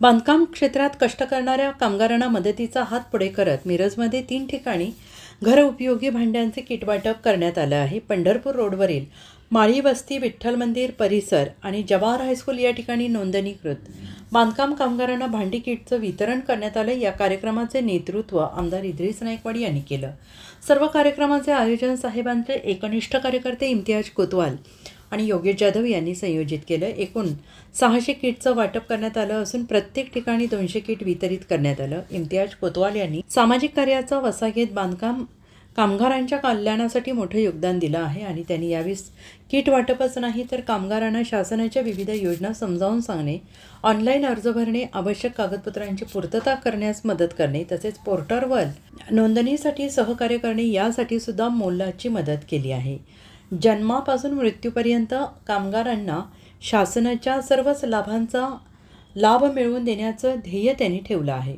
बांधकाम क्षेत्रात कष्ट करणाऱ्या कामगारांना मदतीचा हात पुढे करत मिरजमध्ये तीन ठिकाणी घरउपयोगी भांड्यांचे किट वाटप करण्यात आलं आहे. पंढरपूर रोडवरील माळी वस्ती विठ्ठल मंदिर परिसर आणि जवाहर हायस्कूल या ठिकाणी नोंदणीकृत बांधकाम कामगारांना भांडी किटचं वितरण करण्यात आलं. या कार्यक्रमाचे नेतृत्व आमदार इद्रिस नायकवाडी यांनी केलं. सर्व कार्यक्रमाचे आयोजन साहेबांचे एकनिष्ठ कार्यकर्ते इम्तियाज कोतवाल आणि योगेश जाधव यांनी संयोजित केलं. एकूण सहाशे किटचं वाटप करण्यात आलं असून प्रत्येक ठिकाणी दोनशे किट वितरित करण्यात आलं. इम्तियाज कोतवाल यांनी सामाजिक कार्याचा वसा घेत बांधकाम कामगारांच्या कल्याणासाठी मोठं योगदान दिलं आहे आणि त्यांनी यावेळी किट वाटपच नाही तर कामगारांना शासनाच्या विविध योजना समजावून सांगणे ऑनलाईन अर्ज भरणे आवश्यक कागदपत्रांची पूर्तता करण्यास मदत करणे तसेच पोर्टलवर नोंदणीसाठी सहकार्य करणे यासाठी सुद्धा मोलाची मदत केली आहे. जन्मापासून मृत्यूपर्यंत कामगारांना शासनाच्या सर्वच लाभांचा लाभ मिळवून देण्याचं ध्येय त्यांनी ठेवलं आहे.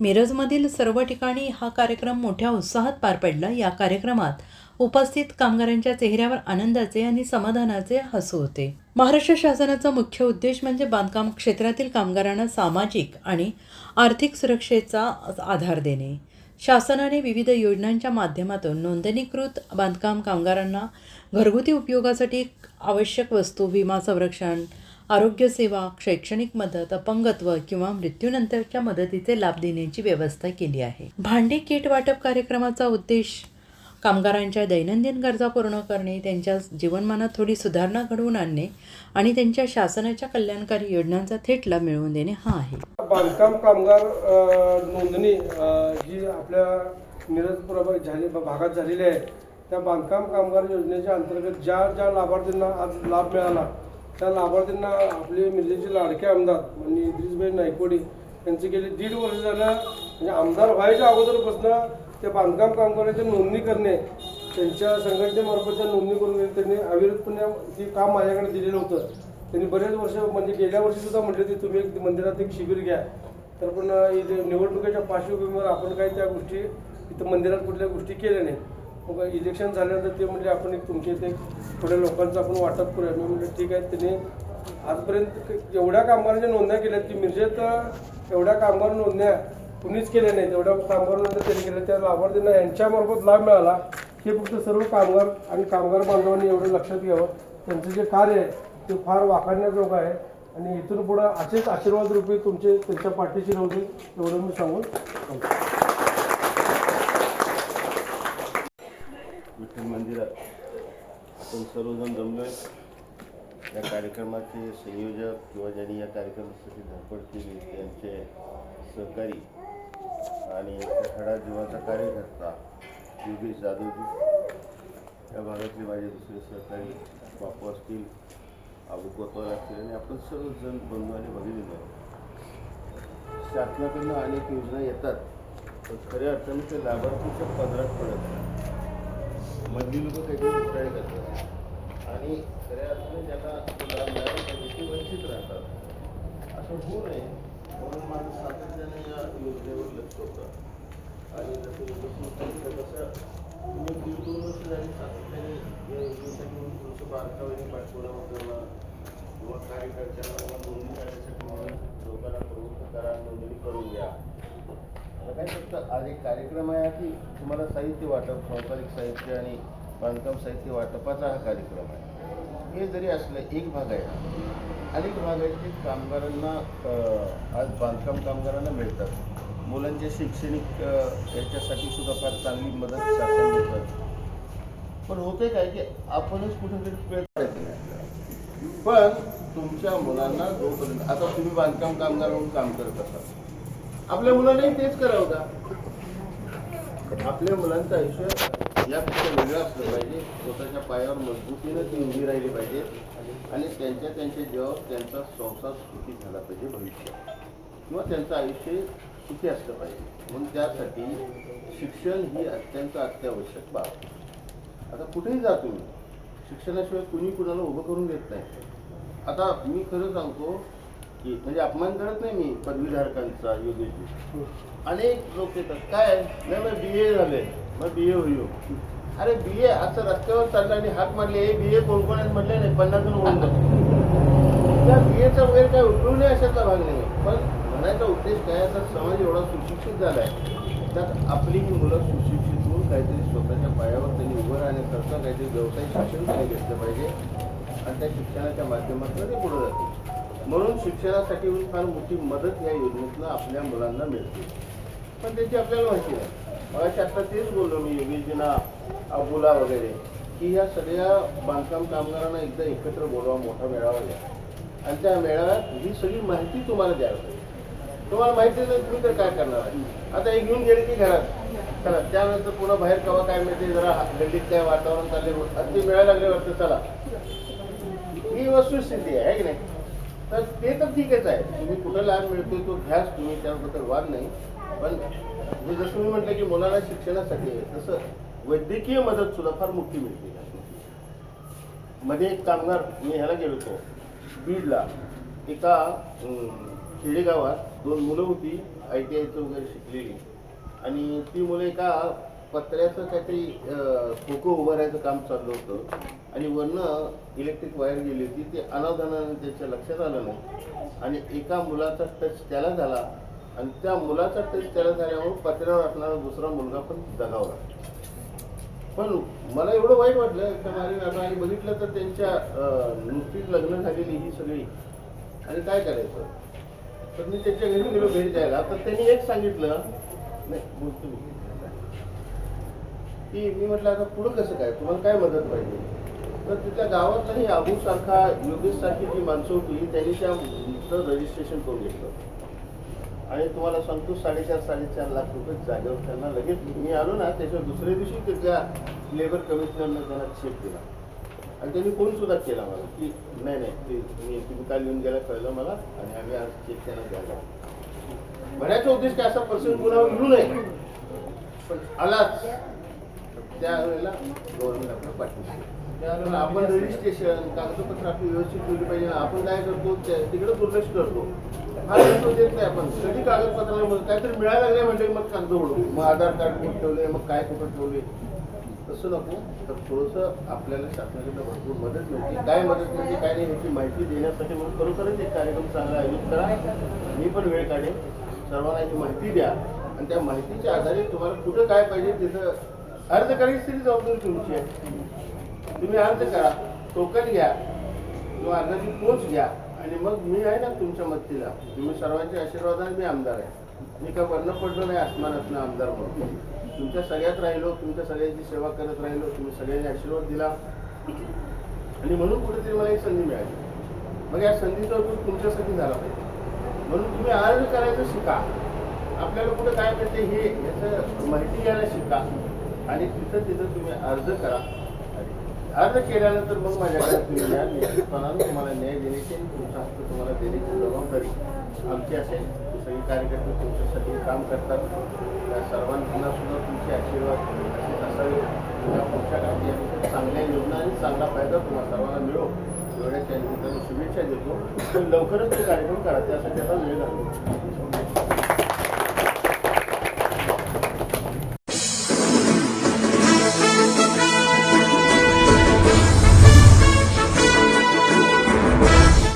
मिरजमधील सर्व ठिकाणी हा कार्यक्रम मोठ्या उत्साहात पार पडला. या कार्यक्रमात उपस्थित कामगारांच्या चेहऱ्यावर आनंदाचे आणि समाधानाचे हसू होते. महाराष्ट्र शासनाचा मुख्य उद्देश म्हणजे बांधकाम क्षेत्रातील कामगारांना सामाजिक आणि आर्थिक सुरक्षेचा आधार देणे. शासनाने विविध योजनांच्या माध्यमातून नोंदणीकृत बांधकाम कामगारांना घरगुती उपयोगासाठी आवश्यक वस्तू विमा संरक्षण आरोग्यसेवा शैक्षणिक मदत अपंगत्व किंवा मृत्यूनंतरच्या मदतीचे लाभ देण्याची व्यवस्था केली आहे. भांडी किट वाटप कार्यक्रमाचा उद्देश कामगारांच्या दैनंदिन गरजा पूर्ण करणे त्यांच्या जीवनमानात थोडी सुधारणा घडवून आणणे आणि त्यांच्या शासनाच्या कल्याणकारी योजनांचा थेट लाभ मिळवून देणे हा आहे. बांधकाम कामगार नोंदणी जी आपल्या मिरज प्रभा- झाली भागात झालेली आहे. त्या बांधकाम कामगार योजनेच्या अंतर्गत ज्या ज्या लाभार्थींना आज लाभ मिळाला त्या लाभार्थींना आपले मिरजेचे लाडके आमदार म्हणजे इद्रिसभाई नायकोडी यांचे गेले दीड वर्ष झालं. म्हणजे आमदार व्हायच्या अगोदरपासून त्या बांधकाम कामगारांची नोंदणी करणे त्यांच्या संघटनेमार्फतच्या नोंदणी करून त्यांनी अविरतपणे ते काम माझ्याकडे दिलेलं होतं. त्यांनी बरेच वर्ष म्हणजे गेल्या वर्षी सुद्धा म्हटले की तुम्ही एक मंदिरात एक शिबिर घ्या. तर पण इथे निवडणुकीच्या पार्श्वभूमीवर आपण काही त्या गोष्टी इथं मंदिरात कुठल्या गोष्टी केल्या नाही मग इलेक्शन झाल्यानंतर ते म्हणजे आपण एक तुमच्या इथे थोड्या लोकांचं आपण वाटप करूया. मी म्हटलं ठीक आहे. त्यांनी आजपर्यंत एवढ्या कामगारांच्या नोंदण्या केल्या की मिरजेत एवढ्या कामगार नोंदण्या कुणीच केले नाही. तेवढ्या कामगार त्यांनी केलं त्या लाभार्थींना यांच्यामार्फत लाभ मिळाला हे फक्त सर्व कामगार आणि कामगार बांधवांनी एवढं लक्षात घ्यावं. त्यांचं जे कार्य आहे ते फार वाखाणण्याजोगं आहे. आणि इथून पुढं असेच आशीर्वाद रूपे तुमचे त्यांच्या पाठीशी राहू एवढं मी सांगून विठ्ठल मंदिरात आपण सर्वजण जमलो या कार्यक्रमाचे संयोजक किंवा ज्यांनी या कार्यक्रमासाठी धडपड केली त्यांचे सहकारी आणि खडा जीवाचा कार्यकर्ता योगेश जाधवजी या भागातले माझे दुसरे सहकारी बापू असतील अबू कोतवाल असतील आणि आपण सर्वजण बंधू आणि भगिनी आहोत. शासनाकडनं अनेक योजना येतात पण खऱ्या अर्थाने ते लाभार्थीच्या पदरात पडत नाही. मधली लोक काहीतरी ट्राय करतात आणि खऱ्या अर्थाने ज्यांना लाभ मिळाला ते वंचित राहतात. असं होऊ नये. म्हणून माझं सातत्याने या योजनेवर लक्ष होतं. आणि जसं योगेशने तसं तुम्ही दीड दोन वर्ष झाली सातत्याने या योजनेसाठी म्हणून थोडंसं बारकाईने पाठपुरावा करणं किंवा कार्यकर्त्यांना नोंदणी करण्यासाठी म्हणून लोकांना प्रवृत्त करा नोंदणी करून घ्या. काय फक्त आज एक कार्यक्रम आहे की तुम्हाला साहित्य वाटप संसारिक साहित्य आणि बांधकाम साहित्य वाटपाचा हा कार्यक्रम आहे. हे जरी असलं एक भाग आहे. अनेक भाग आहेत जे कामगारांना आज बांधकाम कामगारांना मिळतात. मुलांच्या शैक्षणिक याच्यासाठी सुद्धा फार चांगली मदत शासन देतात पण होते काय की आपणच कुठेतरी प्रयत्न नाही पण तुमच्या मुलांना जोपर्यंत आता तुम्ही बांधकाम कामगार म्हणून काम करत असाल आपल्या मुलांनाही तेच करावं का? आपल्या मुलांचं आयुष्य यापेक्षा वेगळं असलं पाहिजे स्वतःच्या पायावर मजबूतीनं ती उभी राहिली पाहिजे आणि त्यांच्या त्यांच्या जीवावर त्यांचा संसार सुखी झाला पाहिजे भविष्यात. किंवा त्यांचं आयुष्य सुखी असलं पाहिजे. म्हणून त्यासाठी शिक्षण ही अत्यंत अत्यावश्यक बाब. आता कुठेही जा तुम्ही. शिक्षणाशिवाय कुणी कुणाला उभं करून देत नाही. आता मी खरं सांगतो की म्हणजे अपमान करत नाही मी पदवीधारकांचा योग्य. अनेक लोक येतात. काय? नाही बी ए झाले. मग बी ए होईल हो. अरे बी ए असं रस्त्यावर चालल्याने हात मारले हे बी ए कोण कोण म्हटले नाही पन्नास जण होऊन जातो त्या बी एचा वगैरे काय उपयोग नाही अशातला भाग नाही पण म्हणायचा उद्देश काय आता समाज एवढा सुशिक्षित झाला आहे त्यात आपली ही मुलं सुशिक्षित होऊन काहीतरी स्वतःच्या पायावर त्यांनी उभं राहण्याकरता काहीतरी व्यवसाय शिक्षण त्यांनी घेतलं पाहिजे आणि त्या शिक्षणाच्या माध्यमातून ते पुढे जाते म्हणून शिक्षणासाठी फार मोठी मदत या योजनेतनं आपल्या मुलांना मिळते. पण त्याची आपल्याला माहिती आहे मग आता तेच बोललो मी योगेशजींना अबुला वगैरे की ह्या सगळ्या बांधकाम कामगारांना एकदा एकत्र बोलवा मोठा मेळावा घ्या. आणि त्या मेळाव्यात ही सगळी माहिती तुम्हाला द्यावी तुम्हाला माहिती नाही तुम्ही तर काय करणार? आता हे घेऊन गेले की घरात. चला त्यानंतर पुन्हा बाहेर कवा काय मिळते जरा गल्लीत काय वातावरण चालले अगदी मिळायला लागले वाटतं चला. ही वस्तुस्थिती आहे की नाही? तर ते तर ठीकच आहे. तुम्ही कुठं लाभ मिळतोय तो घ्याच तुम्ही त्याबद्दल वाद नाही. पण मी जसं मी म्हटलं की मुलांना शिक्षणासाठी तसं वैद्यकीय मदत सुद्धा फार मोठी मिळते. मध्ये एक कामगार मी ह्याला गेलो होतो बीडला. एका खेडेगावात दोन मुलं होती आय टी आयचं वगैरे शिकलेली. आणि ती मुलं एका पत्र्याचं काहीतरी खोखो उभारायचं उभं राहायचं काम चाललं होतं. आणि वरनं इलेक्ट्रिक वायर गेली होती ते अनावधानाने त्याच्या लक्षात आलं नाही. आणि एका मुलाचा टच त्याला झाला. आणि त्या मुलाचा टेस्ट त्याला झाल्यामुळे पत्र्यावर असणारा दुसरा मुलगा पण दगावला पण मला एवढं वाईट वाटलं त्या मारी आणि बघितलं तर त्यांच्या नुकतीच लग्न झालेली ही सगळी. आणि काय करायचं? तर मी त्यांच्या घरी गेलो भेट द्यायला. तर त्यांनी एक सांगितलं नाही बोलतो की मी म्हटलं आता पुढं कसं काय? तुम्हाला काय मदत पाहिजे? तर तिथल्या गावात नाही अबू योगेशसारखी योगेश सारखी जी माणसं होती त्यांनी त्या रजिस्ट्रेशन करून घेतलं. आणि तुम्हाला सांगतो साडेचार साडेचार लाख रुपये जागेवर त्यांना लगेच मी आलो ना त्याच्या दुसऱ्या दिवशी तिथल्या लेबर कमिशनरनं त्यांना चेक दिला आणि त्यांनी फोन सुद्धा केला मला की नाही नाही ते मी तुम्ही काल येऊन गेला कळलं मला आणि आम्ही आज चेक त्यांना द्यायला बऱ्याच उद्देश काय असा प्रसंग कुणावर मिळू नये. पण आलाच. त्यावेळेला गव्हर्नमेंट आपलं पाठवतो त्यावेळेला आपण रजिस्ट्रेशन कागदपत्र आपली व्यवस्थित ठेवली पाहिजे. आपण काय करतो तिकडे दुर्लक्ष करतो. हा करतो देत नाही आपण. कधी कागदपत्राला मग काहीतरी मिळायला लागले म्हणजे मग कागद ओढू मग आधार कार्ड कुठं ठेवले मग काय कुठं ठेवले तसं नको. तर थोडंसं आपल्याला शासनाकडनं भरपूर मदत मिळते. काय मदत मिळते काय नाही ह्याची माहिती देण्यासाठी म्हणून खरोखरच एक कार्यक्रम चांगला आयोजित करा. मी पण वेळ काढेन. सर्वांना ही माहिती द्या. आणि त्या माहितीच्या आधारे तुम्हाला कुठं काय पाहिजे तिथं अर्ज करायची तरी जबाबदारी तुमची आहे. तुम्ही अर्ज करा टोकन घ्या किंवा अर्जाची पोच घ्या. आणि मग मी आहे ना तुमच्या मदतीला. तुम्ही सर्वांच्या आशीर्वादाने मी आमदार आहे. मी काय वर्ण पडलो नाही आसमानातनं आमदार म्हणून? तुमच्या सगळ्यात राहिलो तुमच्या सगळ्यांची सेवा करत राहिलो तुम्ही सगळ्यांनी आशीर्वाद दिला. आणि म्हणून कुठेतरी मला ही संधी मिळाली. मग या संधीचा उपयोग तुमच्यासाठी झाला पाहिजे. म्हणून तुम्ही अर्ज करायचं शिका. आपल्याला कुठं काय मिळते हे याचं माहिती घ्यायला शिका. आणि तिथं तिथं तुम्ही अर्ज करा. अर्ज केल्यानंतर मग माझ्याकडे तुम्ही या निश्चितपणानं तुम्हाला न्याय देण्याची तुमचा हक्क तुम्हाला देण्याची जबाबदारी आमची असेल सगळे कार्यकर्ते तुमच्यासाठी काम करतात. त्या सर्वांना सुद्धा तुमचे आशीर्वाद असावे. या पुढच्या काही चांगल्या योजना आणि चांगला फायदा तुम्हाला सर्वांना मिळो. एवढ्याच्या निमित्ताने शुभेच्छा देतो. पण लवकरच ते कार्यक्रम करा. त्यासाठी आता वेळ लागतो